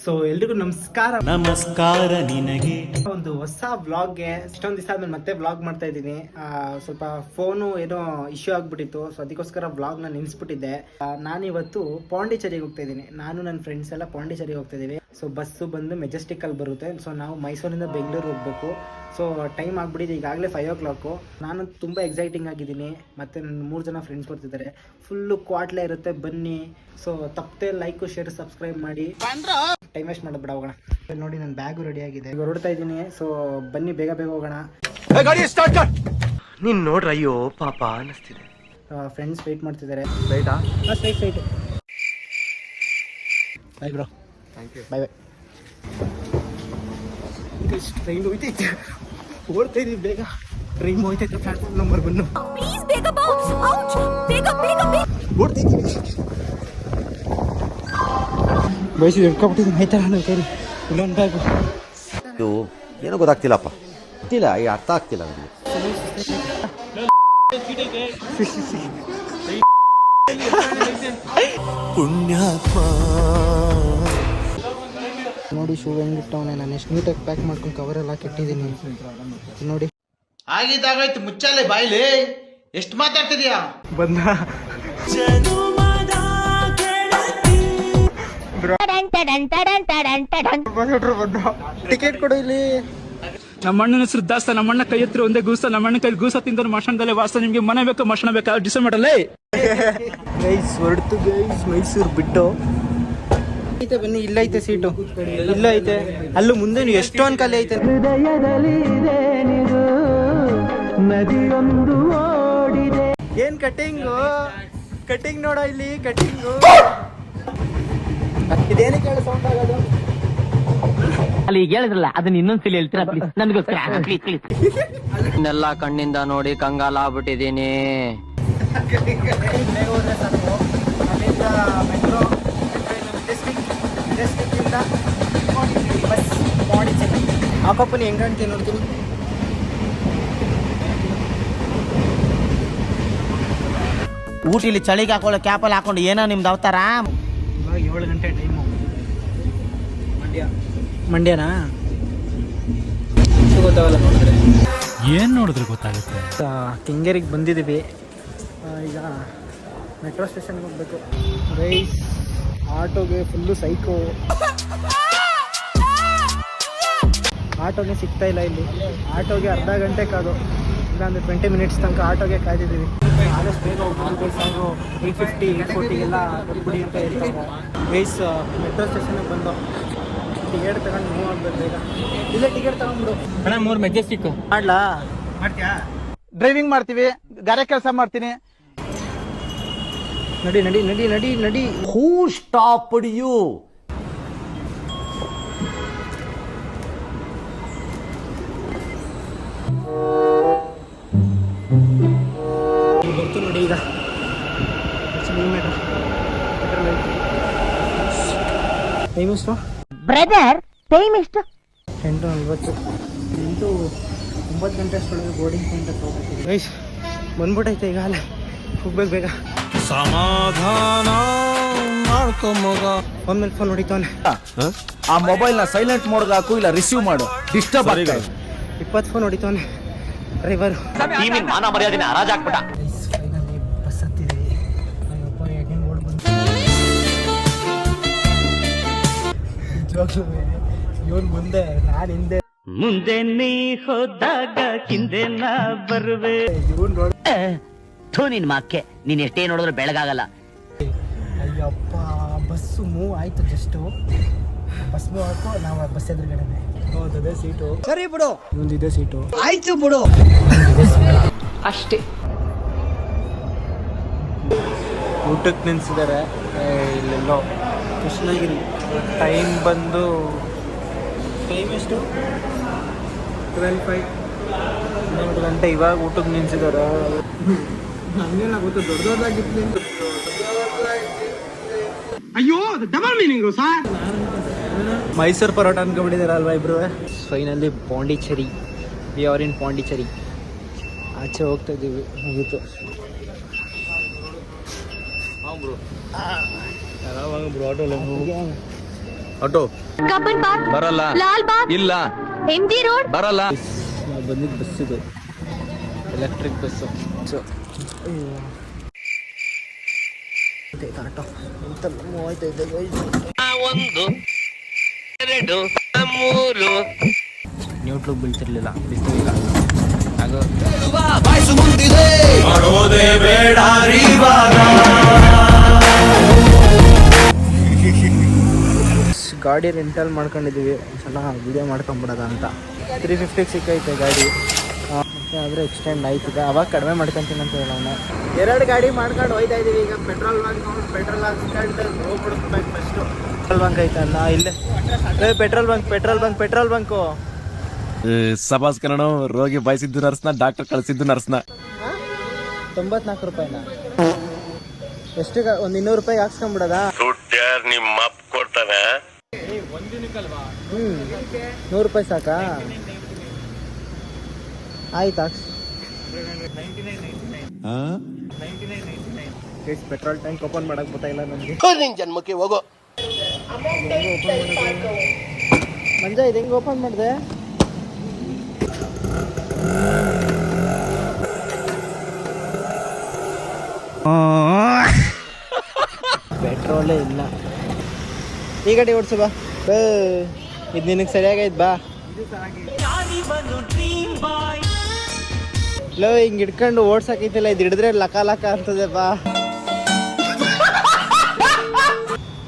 So ಎಲ್ರಿಗೂ ನಮಸ್ಕಾರ. ನಮಸ್ಕಾರ ನಿನಗೆ. ಒಂದು ಹೊಸ ವ್ಲಾಗ್ಗೆ ಇಷ್ಟೊಂದು ದಿವಸ ಆದ್ಮೇಲೆ ಮತ್ತೆ ವ್ಲಾಗ್ ಮಾಡ್ತಾ ಇದ್ದೀನಿ. ಸ್ವಲ್ಪ ಫೋನು ಏನೋ ಇಶ್ಯೂ ಆಗ್ಬಿಟ್ಟಿತ್ತು ಸೊ ಅದಕ್ಕೋಸ್ಕರ ವ್ಲಾಗ್ನ ನಿಲ್ಲಿಸ್ಬಿಟ್ಟಿದ್ದೆ ಆ, ನಾನಿವತ್ತು ಪಾಂಡಿಚೇರಿಗೆ ಹೋಗ್ತಾ ಇದ್ದೀನಿ. ನಾನು ನನ್ನ ಫ್ರೆಂಡ್ಸ್ ಎಲ್ಲ ಪಾಂಡಿಚೇರಿಗೆ ಹೋಗ್ತಾ ಇದೀವಿ ಸೊ ಬಸ್ಸು ಬಂದು ಮೆಜೆಸ್ಟಿಕ್ ಅಲ್ಲಿ ಬರುತ್ತೆ. ಸೊ ನಾವು ಮೈಸೂರಿಂದ ಬೆಂಗಳೂರು ಹೋಗ್ಬೇಕು. ಸೊ ಟೈಮ್ ಆಗಿಬಿಟ್ಟಿದೆ ಈಗಾಗಲೇ ಫೈವ್ ಓ ಕ್ಲಾಕು ನಾನು ತುಂಬ ಎಕ್ಸೈಟಿಂಗ್ ಆಗಿದ್ದೀನಿ. ಮತ್ತೆ ನನ್ನ ಮೂರು ಜನ ಫ್ರೆಂಡ್ಸ್ ಬರ್ತಿದ್ದಾರೆ. ಫುಲ್ಲು ಕ್ವಾಟ್ಲೆ ಇರುತ್ತೆ ಬನ್ನಿ. ಸೊ ತಪ್ಪದೆ ಲೈಕು ಶೇರ್ ಸಬ್ಸ್ಕ್ರೈಬ್ ಮಾಡಿ. ಟೈಮ್ ವೇಸ್ಟ್ ಮಾಡೋದು ಬಿಡ ಹೋಗೋಣ. ನೋಡಿ ನನ್ನ ಬ್ಯಾಗು ರೆಡಿ ಆಗಿದೆ. ಈಗ ಹೊರಡ್ತಾ ಇದ್ದೀನಿ ಸೊ ಬನ್ನಿ ಬೇಗ ಬೇಗ ಹೋಗೋಣ. ನೀನ್ ನೋಡ್ರ ಅಯ್ಯೋ ಪಾಪ ಅನ್ನಿಸ್ತಿದೆ ಫ್ರೆಂಡ್ಸ್ ವೆಯ್ಟ್ ಮಾಡ್ತಿದ್ದಾರೆ. ರೈಟಾ straight straight bye bro bye bye train ಹೋಯ್ತೈತೆ. ಓಡ್ತಾ ಇದೀವಿ ಬೇಗ. ಟ್ರೈನ್ ಹೋಯ್ತೈತೆ ಪ್ಲಾಟ್ಫಾರ್ಮ್ ನಂಬರ್ bigger! ಓಡ್ತಿದ್ದೀವಿ ಬಯಸಿದ್ದು ಹಿಡ್ಕೊಬಿಟ್ಟಿದ್ದೀನಿ ಆಯ್ತಾ ನನ್ನ ಕೈಲಿ ಇನ್ನೊಂದು ಬ್ಯಾಗು ಇದು ಏನೋ ಗೊತ್ತಾಗ್ತಿಲ್ಲಪ್ಪ. ಗೊತ್ತಿಲ್ಲ ಈ ಅರ್ಥ ಆಗ್ತಿಲ್ಲ ನನಗೆ ಪುಣ್ಯಾತ್ಮ ನೋಡಿ ಶೂ ಹೆಂಗಿಟ್ಟವನೆ ನಾನು. ಎಷ್ಟು ನೀಟಾಗಿ ಪ್ಯಾಕ್ ಮಾಡ್ಕೊಂಡು ಕವರ್ ಕವರೆಲ್ಲ ಕೆಟ್ಟಿದ್ದೀನಿ. ನೋಡಿ. ಆಗಿದ್ದಾಗಾಯ್ತು ಮುಚ್ಚಾಲೆ ಬಾಯ್ಲಿ. ಎಷ್ಟು ಮಾತಾಡ್ತಿದ್ಯಾ? ಬಂದ. ಟಿಕೆಟ್ ಕೊಡು ಇಲ್ಲಿ. ನಮ್ಮ ಅಣ್ಣನ ಹೆಸರು ದಾಸ್ತ ನಮ್ಮಣ್ಣ ಕೈ ಹತ್ರ ಒಂದೇ ಗೂಸ ನಮ್ಮಣ್ಣ ಕೈ ಗೂಸ ತಿಂದ ಮಶಾನದಲ್ಲೇ ವಾಸ ನಿಮ್ಗೆ ಮನೆ ಬೇಕು ಮಶಾನ ಬೇಕಾ ಡಿಸೈಡ್ ಮಾಡಲ್ಲೇ. ಗೈಸ್ ಹೊರಡ್ತು ಗೈಸ್ ಮೈಸೂರು ಬಿಟ್ಟು. ಐತೆ ಬನ್ನಿ ಇಲ್ಲ ಐತೆ ಸೀಟು. ಇಲ್ಲ ಐತೆ ಅಲ್ಲೂ ಮುಂದೆ ಎಷ್ಟೊಂದು ಖಾಲಿ ಐತೆ. ಏನ್ ಕಟಿಂಗು ಕಟಿಂಗ್ ನೋಡ ಇಲ್ಲಿ ಕಟಿಂಗು ಇದೇನಕ್ಕೆ ಹೇಳಿ ಸೌಂಡ್ ಆಗೋದು? ಅಲ್ಲಿ ಈಗ ಹೇಳಿದ್ರಲ್ಲ ಅದನ್ನ ಇನ್ನೊಂದ್ಸಲಿ ಹೇಳ್ತೀರಾ ಪ್ಲೀಸ್ ನನಗೋಸ್ಕರ ಪ್ಲೀಸ್ ಪ್ಲೀಸ್ ಇನ್ನೆಲ್ಲ ಕಣ್ಣಿಂದ ನೋಡಿ ಕಂಗಾಲ ಆಗ್ಬಿಟ್ಟಿದೀನಿ ಅಲ್ಲಿಂದ ಮೆಟ್ರೋ ಮೆಜೆಸ್ಟಿಕ್ ಮೆಜೆಸ್ಟಿಕ್ಕಿಂದ ಬಸ್ ಪಾಂಡಿಚೇರಿ ಹಾಕಪ್ಪನಿ ಹೆಂಗ್ ಕಾಣ್ತೀನಿ ನೋಡ್ತೀನಿ. ಊಟಿಲಿ ಚಳಿಗೆ ಹಾಕೊಳ್ಳೋ ಕ್ಯಾಪಲ್ಲಿ ಹಾಕೊಂಡು ಏನೋ ನಿಮ್ದು ಅವತಾರ? ಇವಾಗ ಏಳು ಗಂಟೆ ಟೈಮು ಮಂಡ್ಯ. ಮಂಡ್ಯನಾ? ಗೊತ್ತಾಗಲ್ಲ ನೋಡಿದ್ರೆ. ಏನು ನೋಡಿದ್ರೆ ಗೊತ್ತಾಗುತ್ತೆ? ಕೆಂಗೇರಿಗೆ ಬಂದಿದ್ದೀವಿ. ಈಗ ಮೆಟ್ರೋ ಸ್ಟೇಷನ್ಗೆ ಹೋಗ್ಬೇಕು. ರೈಸ್ ಆಟೋಗೆ ಫುಲ್ಲು ಸೈಕೋ ಆಟೋಗೆ ಸಿಗ್ತಾ ಇಲ್ಲ ಇಲ್ಲಿ. ಆಟೋಗೆ ಅರ್ಧ ಗಂಟೆ ಕಾದು. ಇಲ್ಲಾಂದ್ರೆ ಟ್ವೆಂಟಿ ಮಿನಿಟ್ಸ್ ತನಕ ಆಟೋಗೆ ಕಾಯ್ದಿದ್ದೀವಿ. ಆದಷ್ಟು ಬೇಗ ಏಯ್ಟ್ ಫಿಫ್ಟಿ ಏಯ್ಟ್ ಫೋರ್ಟಿಗೆಲ್ಲ ಕೊಟ್ಬಿಡಿ ಅಂತ ಹೇಳ್ತಾರೆ. ಮೆಟ್ರೋ ಸ್ಟೇಷನ್ಗೆ ಬಂದು ಟಿಕೆಟ್ ತಗೊಂಡು ಮೂವ್ ಆಗ್ಬೇಕು ಬೇಗ. ಇಲ್ಲೇ ಟಿಕೆಟ್ ತಗೊಂಡ್ಬಿಡು. ಅಣ್ಣ ಮೂರ್ ಮೆಜೆಸ್ಟಿಕ್. ಮಾಡ್ಲಾ? ಡ್ರೈವಿಂಗ್ ಮಾಡ್ತೀವಿ ಗಾರೆ ಕೆಲಸ ಮಾಡ್ತೀನಿ. ನಡಿ ನಡಿ ನಡಿ ನಡಿ ನಡಿ. ಹೂ ಸ್ಟಾಪ್ ಯು ಎಷ್ಟು ಬ್ರದರ್ ಟೈಮ್ ಎಷ್ಟು? ಎಂಟು ನಲ್ವತ್ತು. ಎಂಟು ಒಂಬತ್ತು ಗಂಟೆ ಅಷ್ಟೊಳಗೆ ಬೋರ್ಡಿಂಗ್ ಪಾಯಿಂಟ್ ಹತ್ರ ಹೋಗ್ಬೇಕು ಗೈಸ್ ಬಂದ್ಬಿಟ್ಟೈತೆ ಈಗ ಅಲ್ಲ. ಹೋಗ್ಬೇಕು ಬೇಗ. ಸಮಾಧಾನ ಮಾಡ್ಕೊ ಮಗ. ಫೋನ್ ಮೇಲೆ ಫೋನ್ ಆ ಮೊಬೈಲ್ನ ಸೈಲೆಂಟ್ ಮೋಡ್ ಹಾಕು ಇಲ್ಲ ರಿಸೀವ್ ಮಾಡು. ಡಿಸ್ಟರ್ಬ್ ಆಗಿದೆ ಇಪ್ಪತ್ತು ಫೋನ್ ಹೊಡಿತಾನೆ ಡ್ರೈವರು ಮಾನ ಮರ್ಯಾದಿನ ಹರಾಜಾಕ್ಬಿಟ್ಟ. ಫೈನಲಿ ನಿಜವಾಗ್ಲೂ ಇವನು ಮುಂದೆ ನಾನು ಹಿಂದೆ. ಮುಂದೆ ನೀ ಹೋದಾಗ ಹಿಂದೆ ನಾ ಬರುವೆ. ಇವನ್ ನೋಡಿ ಥೂ ನಿನ್ ಮಾಕೆ ನೀನ್ ಎಷ್ಟೇ ನೋಡಿದ್ರು ಬೆಳಗಾಗಲ್ಲ. ಅಯ್ಯಪ್ಪ ಬಸ್ಸು ಮೂವ್ ಆಯ್ತು ಜಸ್ಟ್ ಬಸ್ ಮೂವ್ ಆಯ್ತು ನಾವು ಬಸ್ ಎದುರುಗಡೆ ಹೌದು ಅದೇ ಸೀಟು. ಸರಿ ಬಿಡು. ಮುಂದಿದೆ ಸೀಟು. ಆಯ್ತು ಬಿಡು. ಅಷ್ಟೇ. ಊಟಕ್ಕೆ ನಿಲ್ಸಿದ್ದಾರೆ ಇಲ್ಲೆಲ್ಲೋ. ಕೃಷ್ಣಗಿರಿ ಟೈಮ್ ಬಂದು ಟೈಮ್ ಎಷ್ಟು? ಟ್ವೆಲ್ ಫೈವ್ ಹನ್ನೆರಡು ಗಂಟೆ ಇವಾಗ ಊಟಕ್ಕೆ ನಿಂತಿದ್ದಾರೆ ಹಂಗೇನ ಗೊತ್ತು ದೊಡ್ಡ ದೊಡ್ಡದಾಗಿತ್ತು ಅಯ್ಯೋ double meaning sir. Mysuru parotta ಅನ್ಕೊಂಡಿದ್ದಾರೆ ಅಲ್ವಾ ಇಬ್ರು? Finally Pondicherry. We are in Pondicherry. ಆಚೆ ಹೋಗ್ತಾ ಇದ್ದೀವಿ. ಮುಗೀತು. ಬ್ರೋ. ಆಟೋ ಕಬ್ಬನ್ ಪಾರ್ಕ್ ಬರಲ್ಲ. ಲಾಲ್ ಬಾಗ್ ಇಲ್ಲ. ಎಂ ಜಿ ರೋಡ್ ಬರಲ್ಲ. ಬಂದಿದ್ದು ಬಸ್ ಇದು. ಎಲೆಕ್ಟ್ರಿಕ್ ಬಸ್ಸು ಸೊ ಆಟೋ ಎಂತ ಮೂವತ್ತೈದು ನ್ಯೂಟ್ಲು ಬೀಳ್ತಿರ್ಲಿಲ್ಲ. ಬಿಸಿಲಿಲ್ಲ. ಹಾಗೂ ಗಾಡಿ ರೆಂಟಲ್ ಮಾಡ್ಕೊಂಡಿದ್ದೀವಿ. ಒಂದ್ಸಲ ವೀಡಿಯೋ ಮಾಡ್ಕೊಂಬಿಡೋದ ಅಂತ. ತ್ರೀ ಫಿಫ್ಟಿಗೆ ಸಿಕ್ಕೈತೆ ಗಾಡಿ. ಮತ್ತೆ ಆದರೆ ಎಕ್ಸ್ಟೆಂಡ್ ಆಯ್ತಿದೆ. ಅವಾಗ ಕಡಿಮೆ ಮಾಡ್ಕೊಂತೀನಿ ಅಂತ ಹೇಳೋಣ. ಎರಡು ಗಾಡಿ ಮಾಡ್ಕೊಂಡು ಹೋಯ್ತಾ ಇದೀವಿ. ಈಗ ಪೆಟ್ರೋಲ್ ಬಂಕ್ ಪೆಟ್ರೋಲ್ ಹಾಕ್ಸ್ಕೊಂಡು ಹೋಗ್ಬಿಡ್ಬೇಕು ಫಸ್ಟು ಪೆಟ್ರೋಲ್ ಬಂಕ್ ಐತಲ್ಲ ಇಲ್ಲೇ. Petrol bunk petrol bunk petrol bunk. ಸಭಾಸ್ Kannada ರೋಗಿ ಬಯಸಿದ್ದು ನರ್ಸ್ನ ಡಾಕ್ಟರ್ ಕಳಿಸಿದ್ದು ನರ್ಸ್ನ. ತೊಂಬತ್ನಾಲ್ಕು ರೂಪಾಯಿನ? ಎಷ್ಟು ಒಂದು ಇನ್ನೂರು ರೂಪಾಯಿ ಹಾಕ್ಸ್ಕೊಂಬಿಡೋದಾ? ನಿಮ್ಮ ಅಪ್ಪ ಕೊಡ್ತಾನೆ? ಹ್ಞೂ ನೂರು ರೂಪಾಯಿ ಸಾಕಾ? ಆಯ್ತು ಹಾಕ್ಸ್. ಪೆಟ್ರೋಲ್ ಟ್ಯಾಂಕ್ ಓಪನ್ ಮಾಡಕ್ ಗೊತ್ತಿಲ್ಲ ನನಗೆ ನಿನ್ ಜನ್ಮಕ್ಕೆ ಹೋಗೋ. ಮಂಜ ಇದು ಹೆಂಗೆ ಓಪನ್ ಮಾಡಿದೆ? ಪೆಟ್ರೋಲೇ ಇಲ್ಲ. ಈ ಗಾಡಿ ಓಡಿಸು ಬೇ. ಇದು ನಿನಗೆ ಸರಿಯಾಗೈತೆ, ಬಾ. ಲೋ, ಹಿಂಗೆ ಹಿಡ್ಕೊಂಡು ಓಡ್ಸಕೈತಿಲ್ಲ, ಇದು ಹಿಡಿದ್ರೆ ಲಕ ಲಕ ಅಂತದೆ, ಬಾ.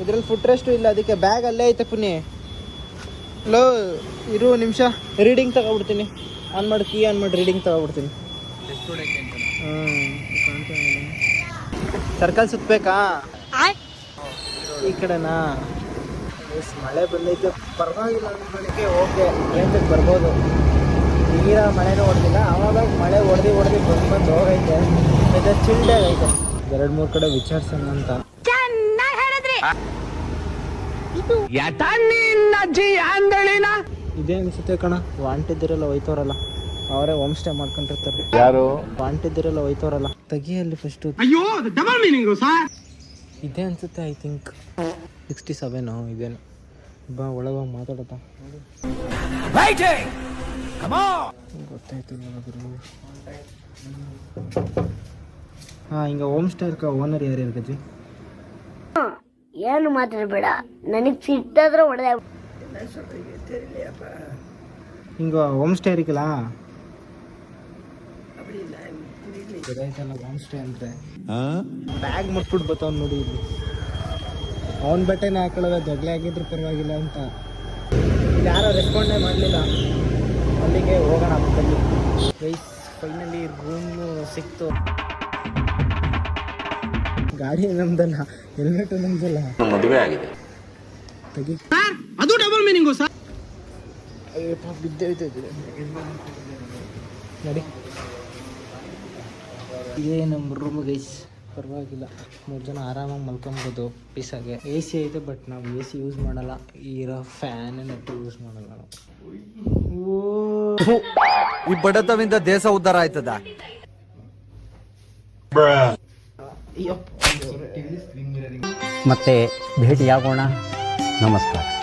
ಇದ್ರಲ್ಲಿ ಫುಟ್ ರೆಸ್ಟು ಇಲ್ಲ, ಅದಕ್ಕೆ ಬ್ಯಾಗ್ ಅಲ್ಲೇ ಐತೆ ಪುನಿ ಲೋ, ಇರು ನಿಮಿಷ. ರೀಡಿಂಗ್ ತಗೊಬಿಡ್ತೀನಿ. ಆನ್ ಮಾಡಿ ಕೀ ಆನ್ ಮಾಡಿ ರೀಡಿಂಗ್ ತಗೊಬಿಡ್ತೀನಿ. ಸರ್ಕಲ್ ಸುತ್ತಬೇಕಾ ಈ ಕಡೆನಾ? ಎಸ್ ಮಳೆ ಬಂದೈತೆ. ಪರವಾಗಿಲ್ಲ ಬೆಳಿಗ್ಗೆ ಓಕೆ ರೇಂಜಕ್ಕೆ ಬರ್ಬೋದು. ನೀರ ಮಳೆನೂ ಹೊಡೆದಿಲ್ಲ. ಆವಾಗ ಮಳೆ ಹೊಡೆದು ಹೊಡೆದು ಬಂದು ಬಂದು ಹೋಗೈತೆ. ಮತ್ತೆ ಚಿಲ್ಡೆ ಆಗೈತೆ. ಎರಡು ಮೂರು ಕಡೆ ವಿಚಾರಿಸೋಣ ಅಂತ. ಚೆನ್ನಾಗಿ ಹೇಳಿದ್ರಿ. ಇದೇ ಅನ್ಸುತ್ತೆ ಕಣ ವಾಂಟಿದ್ದಿರಲ್ಲ ಹೋಯ್ತವ್ರಲ್ಲ. ಅವರೇ ಹೋಮ್ ಸ್ಟೇ ಮಾಡ್ಕೊಂಡಿರ್ತಾರೆ. ಯಾರು? ವಾಂಟಿದ್ದಿರಲ್ಲ ಹೋಯ್ತವ್ರಲ್ಲ. ತಗಿಯಲ್ಲಿ ಫಸ್ಟ್ ಅಯ್ಯೋ ಡಬಲ್ ಮೀನಿಂಗ್ ಸರ್ ಇದೇ ಅನ್ಸುತ್ತೆ ಐ ಥಿಂಕ್ ಸಿಕ್ಸ್ಟಿ ಸೆವೆನು ಇದೇನು? ಬಾ ಒಳಗೆ ಹೋಗಿ ಮಾತಾಡತ್ತ ಗೊತ್ತಾಯ್ತು ಹಾಂ ಹಿಂಗೆ ಹೋಮ್ ಸ್ಟೇ ಇರ್ಕ ಓನರ್ ಯಾರು ಇರ್ಕಜ್ಜಿ ಏನು ಮಾತಾಡ್ಬೇಡ. ನನಗೆ ಸಿಟ್ಟಾದ್ರೆ ಹೊಡೆದ ಹಿಂಗ ಹೋಮ್ ಸ್ಟೇ ಇರಿಕಲ್ಲ ಹೋಮ್ ಸ್ಟೇ ಅಂದ್ರೆ. ಬ್ಯಾಗ್ ಮುಟ್ಬಿಟ್ಟು ಬರ್ತಾವ್ ನೋಡಿ ಇಲ್ಲಿ. ಅವನ ಬಟ್ಟೆ ಹಾಕೊಳ್ಳೋದ ಜಗಳ ಆಗಿದ್ರು ಪರವಾಗಿಲ್ಲ ಅಂತ. ಯಾರು ರೆಸ್ಪಾಂಡೇ ಮಾಡಲಿಲ್ಲ. ಅಲ್ಲಿಗೆ ಹೋಗೋಣ ಬನ್ನಿ ಗೈಸ್ ಫೈನಲಿ ರೂಮ್ ಸಿಕ್ತು. ಗಾಡಿ ನಮ್ದಲ್ಲ ಹೆಲ್ಮೆಟ್ ನಮ್ದಲ್ಲ. ಮದುವೆ ಆಗಿದೆ. ತೆಗಿ. ಅದು ಡಬಲ್ ಮೀನಿಂಗು ಸರ್ ಬಿದ್ದೆ ನೋಡಿ. ಇದೇ ನಮ್ಮ ರೂಮ್ ಗೈಸ್ ಪರವಾಗಿಲ್ಲ. ಮೂರು ಜನ ಆರಾಮಾಗಿ ಮಲ್ಕೊಬೋದು ಪೀಸಾಗೆ ಎ ಸಿ ಐತೆ ಬಟ್ ನಾವು ಎ ಸಿ ಯೂಸ್ ಮಾಡಲ್ಲ. ಇರೋ ಫ್ಯಾನ್ ನೆಟ್ಟು ಯೂಸ್ ಮಾಡಲ್ಲ ನಾವು. ಈ ಬಡತವಿಂದ ದೇಶ ಉದ್ಧಾರ ಆಯ್ತದ? ಮತ್ತೆ ಭೇಟಿಯಾಗೋಣ. ನಮಸ್ಕಾರ.